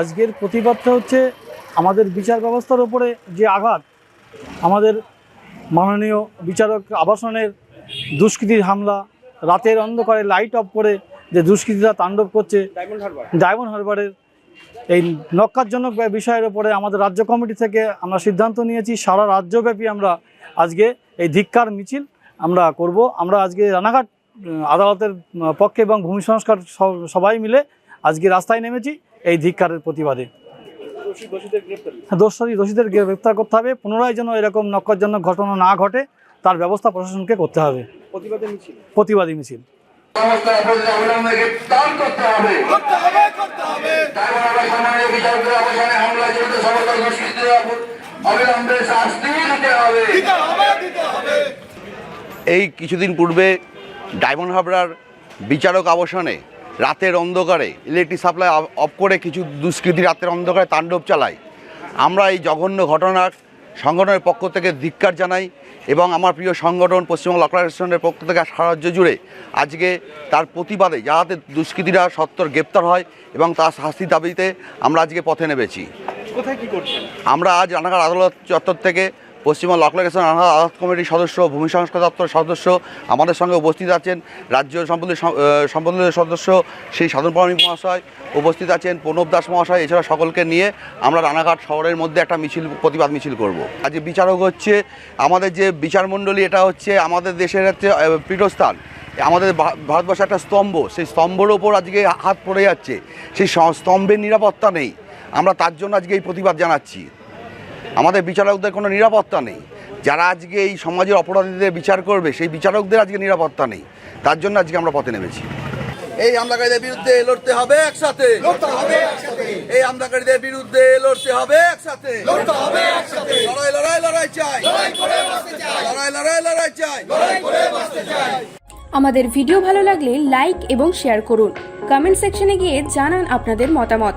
আজকের প্রতিবাদটা হচ্ছে আমাদের বিচার ব্যবস্থার উপরে যে আঘাত আমাদের মাননীয় বিচারক আবাসনের দুষ্কৃতির হামলা রাতের অন্ধকারে লাইট অফ করে যে দুষ্কৃতীরা তাণ্ডব করছে ডায়মন্ড হারবারের এই নক্কারজনক বিষয়ের উপরে আমাদের রাজ্য কমিটি থেকে আমরা সিদ্ধান্ত নিয়েছি সারা রাজ্যব্যাপী আমরা আজকে এই ধিক্কার মিছিল আমরা করব। আমরা আজকে রানাঘাট আদালতের পক্ষে এবং ভূমি সংস্কার সবাই মিলে আজকে রাস্তায় নেমেছি। এই ধিক্কারের প্রতিবাদে। দোষী দোষীদের গ্রেপ্তার করতে হবে। পুনরায় যেন এরকম নক্কারজনক ঘটনা না ঘটে তার ব্যবস্থা প্রশাসনকে করতে হবে। প্রতিবাদী মিছিল? অবসানে এই কিছুদিন পূর্বে ডায়মন্ড হাবড়ার বিচারক আবাসনে রাতের অন্ধকারে ইলেকট্রিক সাপ্লাই অফ করে কিছু দুষ্কৃতী রাতের অন্ধকারে তাণ্ডব চালায়। আমরা এই জঘন্য ঘটনার সংগঠনের পক্ষ থেকে ধিক্কার জানাই এবং আমার প্রিয় সংগঠন পশ্চিমবঙ্গ লকলাইজেশনের পক্ষ থেকে সারা রাজ্য জুড়ে আজকে তার প্রতিবাদে যাতে দুষ্কৃতীরা সত্তর গ্রেপ্তার হয় এবং তার শাস্তি দাবিতে আমরা আজকে পথে নেমেছি। কোথায় কি করছেন? আমরা আজ রানাঘাট আদালত চত্বর থেকে পশ্চিমবঙ্গ লকলাইজেশন রানাঘাট আদালত কমিটির সদস্য, ভূমি সংস্কার দপ্তর সদস্য আমাদের সঙ্গে উপস্থিত আছেন রাজ্য সম্বন্ধে সম্বন্ধের সদস্য শ্রী সাধন প্রামাণিক মহাশয় উপস্থিত আছেন প্রণব দাস মহাশয়, এছাড়া সকলকে নিয়ে আমরা রানাঘাট শহরের মধ্যে একটা মিছিল, প্রতিবাদ মিছিল করব। আজকে বিচারক হচ্ছে আমাদের যে বিচারমণ্ডলী এটা হচ্ছে আমাদের দেশের হচ্ছে পীঠস্থান। আমাদের ভা- ভারতবর্ষের একটা স্তম্ভ, সেই স্তম্ভের ওপর আজকে হাত পড়ে যাচ্ছে। সেই স্তম্ভের নিরাপত্তা নেই। আমরা তার জন্য আজকে এই প্রতিবাদ জানাচ্ছি। আমাদের বিচারকদের কোনো নিরাপত্তা নেই। যারা আজকে এই সমাজের অপরাধীদের বিচার করবে সেই বিচারকদের আজকে নিরাপত্তা নেই। তার জন্য আজকে আমরা পথে নেমেছি। এই হামলাকারীদের বিরুদ্ধে লড়তে হবে একসাথে। এই হামলাকারীদের বিরুদ্ধে লড়তে হবে একসাথে। লড়াই লড়াই লড়াই চাই। লড়াই লড়াই লড়াই চাই। আমাদের ভিডিও ভালো লাগলে লাইক এবং শেয়ার করুন। কমেন্ট সেকশনে গিয়ে জানান আপনাদের মতামত।